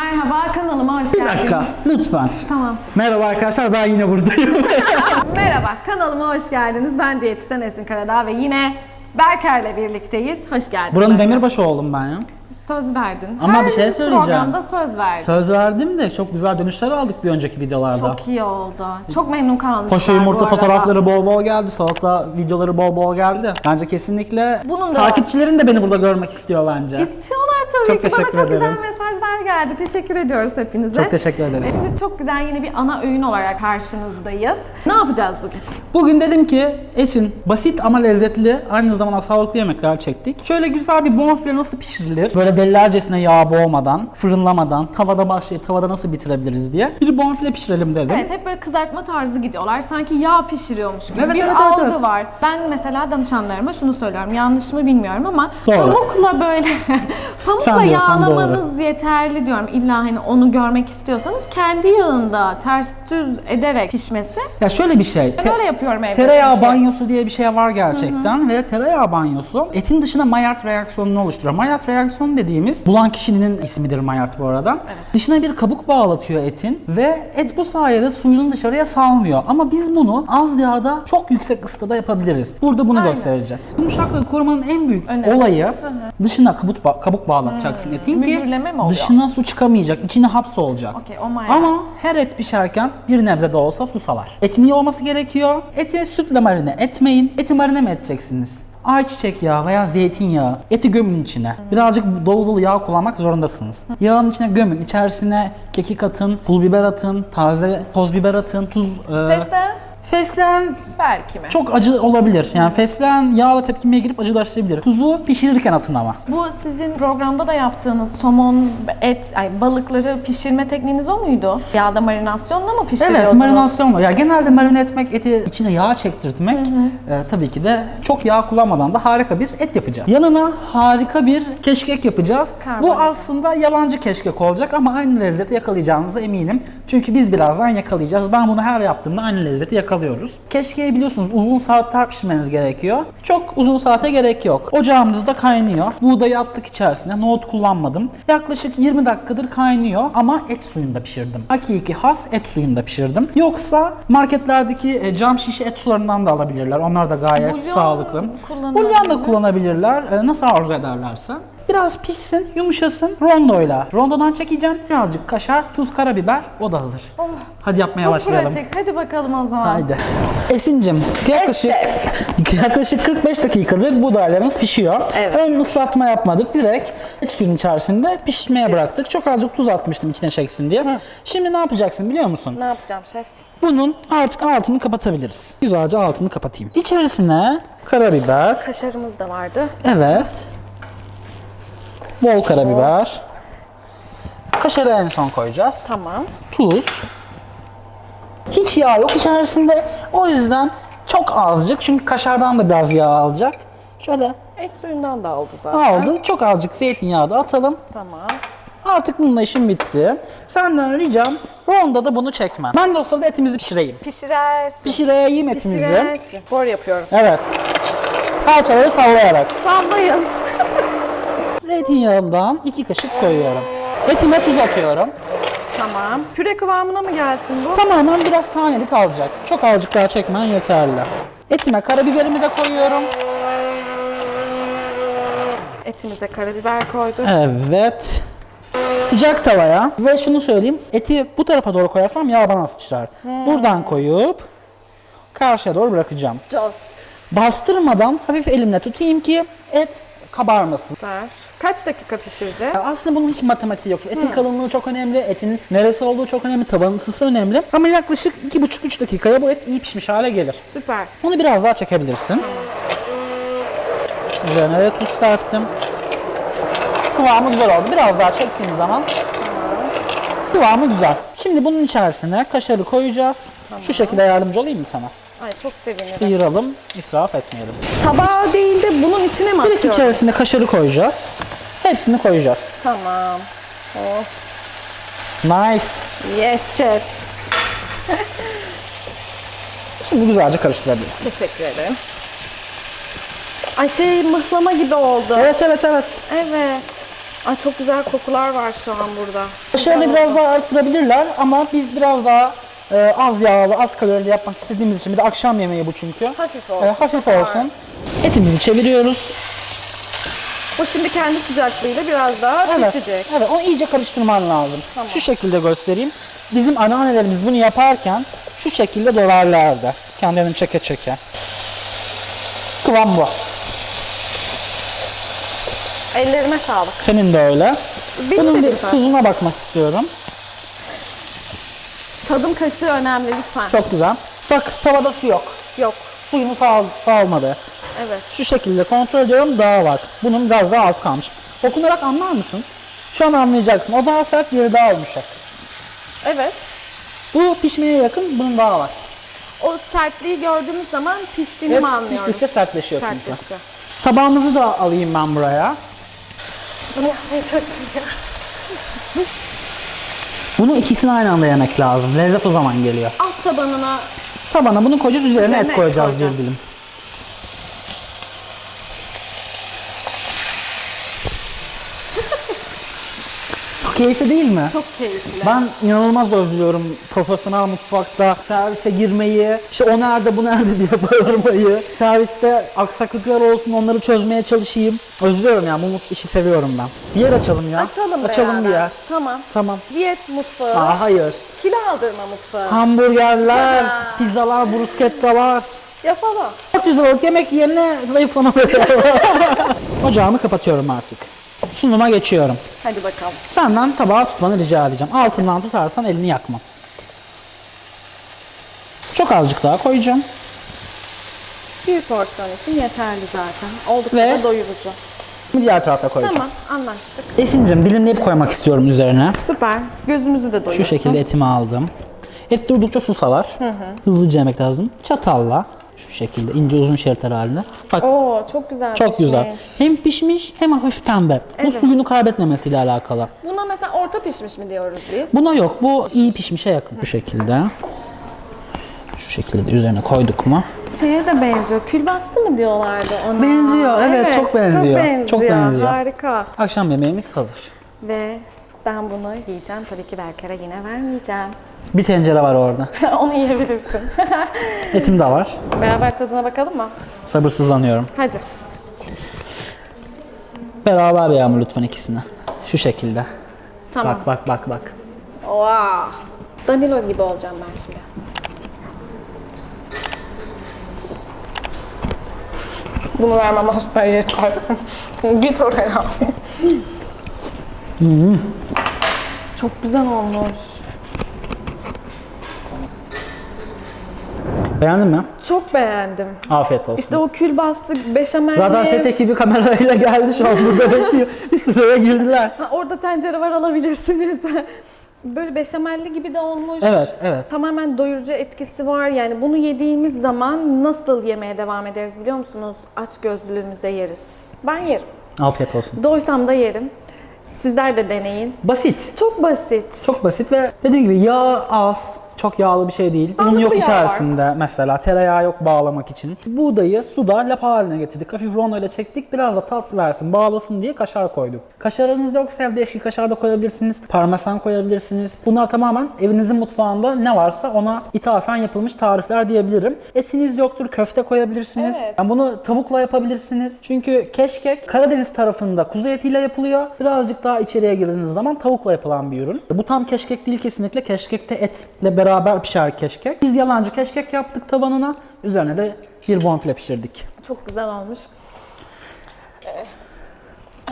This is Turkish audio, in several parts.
Merhaba kanalıma hoş Bir geldiniz. dakika lütfen. Tamam. Merhaba arkadaşlar ben yine buradayım. Merhaba kanalıma hoş geldiniz. Ben diyetisyen Esin Karadağ ve yine Berker'le birlikteyiz. Hoş geldin. Buranın Berker. demirbaşı oğlum ben ya. Söz verdin. Ama Her bir şey söyleyeceğim. programda söz verdin. Söz verdim de çok güzel dönüşler aldık bir önceki videolarda. Çok iyi oldu. Çok memnun kalmışlar Poşe bu yumurta arada. fotoğrafları bol bol geldi. Salata videoları bol bol geldi. Bence kesinlikle Bunun da- takipçilerin de beni burada görmek istiyor bence. İstiyorlar tabii Çok ki. Bana teşekkür çok güzel ederim. mesajlar geldi. Teşekkür ediyoruz hepinize. Çok teşekkür ederiz. Şimdi çok güzel yine bir ana öğün olarak karşınızdayız. Ne yapacağız bugün? Bugün dedim ki Esin basit ama lezzetli aynı zamanda sağlıklı yemekler çektik. Şöyle güzel bir bonfile nasıl pişirilir? Böyle delilercesine yağ boğmadan, fırınlamadan, tavada başlayıp tavada nasıl bitirebiliriz diye bir bonfile pişirelim dedim. Evet hep böyle kızartma tarzı gidiyorlar. Sanki yağ pişiriyormuş gibi Evet, bir evet, evet, algı evet. var. Ben mesela danışanlarıma şunu söylüyorum. Yanlış mı bilmiyorum ama Doğru. pamukla böyle pamukla Sen diyorsan yağlamanız yeterli diyorum. İlla hani onu görmek istiyorsanız kendi yağında ters düz ederek pişmesi. Ya şöyle bir şey. Ben te- öyle yapıyorum evde. Tereyağı çünkü. banyosu diye bir şey var gerçekten ve tereyağı banyosu etin dışına Maillard reaksiyonunu oluşturuyor. Maillard reaksiyonu dediğimiz bulan kişinin ismidir Maillard bu arada. Dışına bir kabuk bağlatıyor etin ve et bu sayede suyunu dışarıya salmıyor. Ama biz bunu az yağda çok yüksek ısıda yapabiliriz. Burada bunu Aynen. göstereceğiz. Yumuşaklığı korumanın en büyük Önemli. olayı dışına kabuk, ba- kabuk bağlatacaksın etin ki dışına su çıkamayacak, içine hapsolacak. Okey, o Maillard. Ama her et pişerken bir nebze de olsa su salar. Etin iyi olması gerekiyor. Eti sütle marine etmeyin. Eti marine mi edeceksiniz? Ayçiçek yağı veya zeytinyağı. Eti gömün içine. Birazcık dolu dolu yağ kullanmak zorundasınız. Yağın içine gömün. İçerisine kekik atın, pul biber atın, taze toz biber atın, tuz... e, Fesleğen fesleğen belki mi? çok acı olabilir. Yani fesleğen yağla tepkimeye girip acılaştırabilir. Tuzu pişirirken atın ama. Bu sizin programda da yaptığınız somon, et, ay balıkları pişirme tekniğiniz o muydu? Yağda marinasyonla mı pişiriyordunuz? Evet marinasyonla. Ya genelde marine etmek, eti içine yağ çektirtmek e, tabii ki de çok yağ kullanmadan da harika bir et yapacağız. Yanına harika bir keşkek yapacağız. Bu Karbonhidrat. aslında yalancı keşkek olacak ama aynı lezzeti yakalayacağınıza eminim. Çünkü biz birazdan yakalayacağız. Ben bunu her yaptığımda aynı lezzeti yakalıyoruz. Keşkeği biliyorsunuz uzun saatler pişirmeniz gerekiyor. Çok uzun saate gerek yok. Ocağımızda kaynıyor. Buğdayı attık içerisine. Nohut kullanmadım. Yaklaşık 20 dakikadır kaynıyor ama et suyunda pişirdim. Hakiki has et suyunda pişirdim. Yoksa marketlerdeki e, cam şişe et sularından da alabilirler. Onlar da gayet Bulyon sağlıklı. Bulyon da kullanabilirler. E, Nasıl arzu ederlerse. Biraz pişsin, yumuşasın. Rondoyla. Rondodan çekeceğim. Birazcık kaşar, tuz, karabiber. O da hazır. Hadi yapmaya Çok başlayalım. pratik. Hadi bakalım o zaman. Haydi. Esin'cim yaklaşık, yaklaşık 45 dakikadır buğdaylarımız pişiyor. Evet. Ön ıslatma yapmadık. Direkt et suyun içerisinde pişmeye bıraktık. Çok azıcık tuz atmıştım içine çeksin diye. Şimdi ne yapacaksın biliyor musun? Ne yapacağım şef? Bunun artık altını kapatabiliriz. Güzelce altını kapatayım. İçerisine karabiber. Kaşarımız da vardı. Evet. Bol karabiber. Kaşarı en son koyacağız. Tamam. Tuz. Hiç yağ yok içerisinde. O yüzden çok azıcık çünkü kaşardan da biraz yağ alacak. Şöyle Et suyundan da aldı zaten. aldı. Çok azıcık zeytinyağı da atalım. Tamam. Artık bununla işim bitti. Senden ricam ronda da bunu çekmen. Ben de o sırada etimizi pişireyim. Pişirersin. Pişireyim etimizi. Pişirersin. Spor yapıyorum. Evet. Kalçaları sallayarak. Sallayın. Zeytinyağından iki kaşık koyuyorum. Etime tuz atıyorum. Tamam. Püre kıvamına mı gelsin bu? Tamamen biraz tanelik alacak. Çok azıcık daha çekmen yeterli. Etime karabiberimi de koyuyorum. Etimize karabiber koyduk. Evet. Sıcak tavaya ve şunu söyleyeyim. Eti bu tarafa doğru koyarsam yağ bana sıçrar. Buradan koyup karşıya doğru bırakacağım. Cos. Bastırmadan hafif elimle tutayım ki et kabarmasın. Ver. Kaç dakika pişireceğiz? Aslında bunun hiç matematiği yok. Etin kalınlığı çok önemli, etin neresi olduğu çok önemli, tabanın ısısı önemli. Ama yaklaşık 2,5-3 dakikaya bu et iyi pişmiş hale gelir. Süper. Onu biraz daha çekebilirsin. Üzerine de tuz serptim. Kıvamı güzel oldu. Biraz daha çektiğim zaman kıvamı güzel. Şimdi bunun içerisine kaşarı koyacağız. Şu şekilde yardımcı olayım mı sana? Ay çok sevinirim. Sıyıralım, israf etmeyelim. Tabağa değil de bunun içine mi Direkt atıyorum? içerisine kaşarı koyacağız. Hepsini koyacağız. Tamam. Oh. Nice. Yes şef. Şimdi güzelce karıştırabilirsin. Teşekkür ederim. Ay şey mıhlama gibi oldu. Evet evet evet. Evet. Ay çok güzel kokular var şu an burada. Şöyle biraz daha arttırabilirler ama biz biraz daha e, az yağlı, az kalorili yapmak istediğimiz için bir de akşam yemeği bu çünkü. Hafif E, olsun. hafif olsun. Etimizi çeviriyoruz. Bu şimdi kendi sıcaklığıyla biraz daha Evet. pişecek. Evet, onu iyice karıştırman lazım. Şu şekilde göstereyim. Bizim anneannelerimiz bunu yaparken şu şekilde döverlerdi. Kendilerini çeke çeke. Kıvam bu. Ellerime sağlık. Senin de öyle. Benim Bunun bir tuzuna bakmak istiyorum. Tadım kaşığı önemli lütfen. Çok güzel. Bak tavada su yok. Yok. Suyunu sağ, sağlamadı et. Evet. Şu şekilde kontrol ediyorum daha var. Bunun biraz daha az kalmış. Dokunarak anlar mısın? Şu an anlayacaksın. O daha sert, diğeri daha yumuşak. Evet. Bu pişmeye yakın, bunun daha var. O sertliği gördüğümüz zaman piştiğini Evet, mi anlıyoruz? piştikçe sertleşiyor çünkü. Sertleşiyor. Tabağımızı da alayım ben buraya. Bunu yapmayı çok seviyorum. Bunu ikisini aynı anda yemek lazım. Lezzet o zaman geliyor. Alt tabanına Tabana bunu koyacağız, üzerine Üzerine et et koyacağız bir koyacağız. dilim. Keyifli değil mi? çok keyifli. Ben inanılmaz özlüyorum profesyonel mutfakta servise girmeyi, işte o nerede bu nerede diye bağırmayı, serviste aksaklıklar olsun onları çözmeye çalışayım. Özlüyorum yani bu işi seviyorum ben. Bir yer açalım ya. Açalım Açalım bir yer. Tamam. Tamam. Diyet mutfağı, Aa hayır. kilo aldırma mutfağı. Hamburgerler, Ha. pizzalar, bruskettalar. Yapalım. 400 liralık yemek yerine zayıflama Ocağımı kapatıyorum artık. Sunuma geçiyorum. Hadi bakalım. Senden tabağı tutmanı rica edeceğim. Altından tutarsan elini yakma. Çok azıcık daha koyacağım. Bir porsiyon için yeterli zaten. Oldukça Ve- da doyurucu. Diğer tarafta koyacağım. Tamam anlaştık. Esin'cim dilimleyip koymak istiyorum üzerine. Süper. Gözümüzü de doyursun. Şu şekilde etimi aldım. Et durdukça su salar. Hızlıca yemek lazım. Çatalla şu şekilde ince uzun şeritler halinde. Bak Oo çok güzel çok pişmiş. güzel. Hem pişmiş hem hafif pembe. Bu Evet. suyunu kaybetmemesiyle alakalı. Buna mesela orta pişmiş mi diyoruz biz? Buna yok. Bu iyi pişmişe yakın. Bu şekilde. Şu şekilde de üzerine koyduk mu? Şeye de benziyor. Külbastı mı diyorlardı ona? Benziyor, evet, çok benziyor. Çok benziyor. Çok benziyor. Harika. Akşam yemeğimiz hazır. Ve ben bunu yiyeceğim. Tabii ki Berker'e yine vermeyeceğim. Bir tencere var orada. Onu yiyebilirsin. Etim de var. Beraber tadına bakalım mı? Sabırsızlanıyorum. Hadi. Beraber yağmur lütfen ikisini. Şu şekilde. Tamam. Bak bak bak bak. Oha. Danilo gibi olacağım ben şimdi. Bunu vermem asla yeter. Git oraya. Çok güzel olmuş. Beğendin mi? Çok beğendim. Afiyet olsun. İşte o kül bastı beşamelli. Zaten set ekibi kamerayla geldi şu an burada bekliyor. Bir sıraya girdiler. Ha, orada tencere var alabilirsiniz. Böyle beşamelli gibi de olmuş. Evet, evet. Tamamen doyurucu etkisi var. Yani bunu yediğimiz zaman nasıl yemeye devam ederiz biliyor musunuz? Aç gözlülüğümüze yeriz. Ben yerim. Afiyet olsun. Doysam da yerim. Sizler de deneyin. Basit. Çok basit. Çok basit ve dediğim gibi yağ az. Çok yağlı bir şey değil. Un yok yağ var. içerisinde mesela. Tereyağı yok bağlamak için. Buğdayı suda lapa haline getirdik. Hafif rondo ile çektik. Biraz da tat versin, bağlasın diye kaşar koyduk. Kaşarınız yoksa evde yeşil kaşar da koyabilirsiniz. Parmesan koyabilirsiniz. Bunlar tamamen evinizin mutfağında ne varsa ona ithafen yapılmış tarifler diyebilirim. Etiniz yoktur, köfte koyabilirsiniz. Evet. Yani bunu tavukla yapabilirsiniz. Çünkü keşkek Karadeniz tarafında kuzu etiyle yapılıyor. Birazcık daha içeriye girdiğiniz zaman tavukla yapılan bir ürün. Bu tam keşkek değil kesinlikle. Keşkekte etle beraber pişer keşkek. Biz yalancı keşkek yaptık tabanına. Üzerine de bir bonfile pişirdik. Çok güzel olmuş. Ee,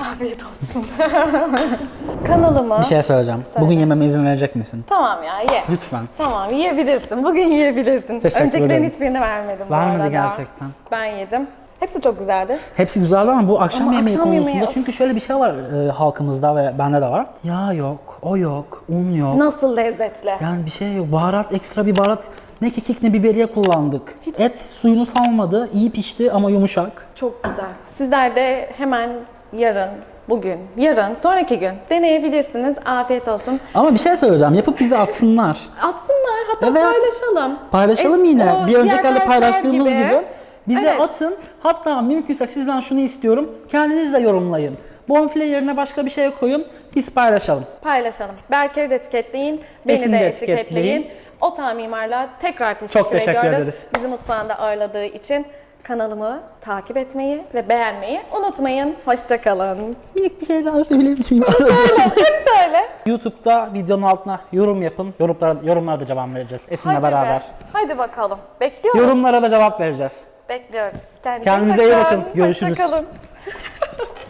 Afiyet olsun. Kanalıma. Bir şey söyleyeceğim. Bugün yememe izin verecek misin? Tamam ya ye. Lütfen. Tamam yiyebilirsin. Bugün yiyebilirsin. Teşekkür Öncekilerin ederim. hiçbirini vermedim bu Vermedi arada. gerçekten. Ben yedim. Hepsi çok güzeldi. Hepsi güzeldi ama bu akşam Ama yemeği akşam konusunda yemeği, çünkü şöyle bir şey var e, halkımızda ve bende de var. Yağ yok, o yok, un yok. Nasıl lezzetli. Yani bir şey yok. Baharat, ekstra bir baharat. Ne kekik ne biberiye kullandık. Et suyunu salmadı. iyi pişti ama yumuşak. Çok güzel. Sizler de hemen yarın, bugün, yarın, sonraki gün deneyebilirsiniz. Afiyet olsun. Ama bir şey söyleyeceğim. Yapıp bize atsınlar. Atsınlar hatta Evet. paylaşalım. Paylaşalım Es- yine. Bir tarifler paylaştığımız gibi. Bize Evet. atın. Hatta mümkünse sizden şunu istiyorum. Kendiniz de yorumlayın. Bonfile yerine başka bir şey koyun. Biz paylaşalım. Paylaşalım. Berker'i de etiketleyin, beni Esin'i de de etiketleyin. etiketleyin. O Mimar'la tekrar teşekkür, Çok teşekkür ediyoruz. ederiz. Bizi mutfağında ağırladığı için kanalımı takip etmeyi ve beğenmeyi unutmayın. Hoşçakalın. Minik bir şey daha söyleyebilirim. Hadi söyle. YouTube'da videonun altına yorum yapın. Yorumlara, yorumlara da cevap vereceğiz. Esin'le Hadi be. beraber. Hadi bakalım. Bekliyoruz. Yorumlara da cevap vereceğiz. Bekliyoruz. Kendinize, Kendinize iyi bakın. Görüşürüz. Hoşçakalın.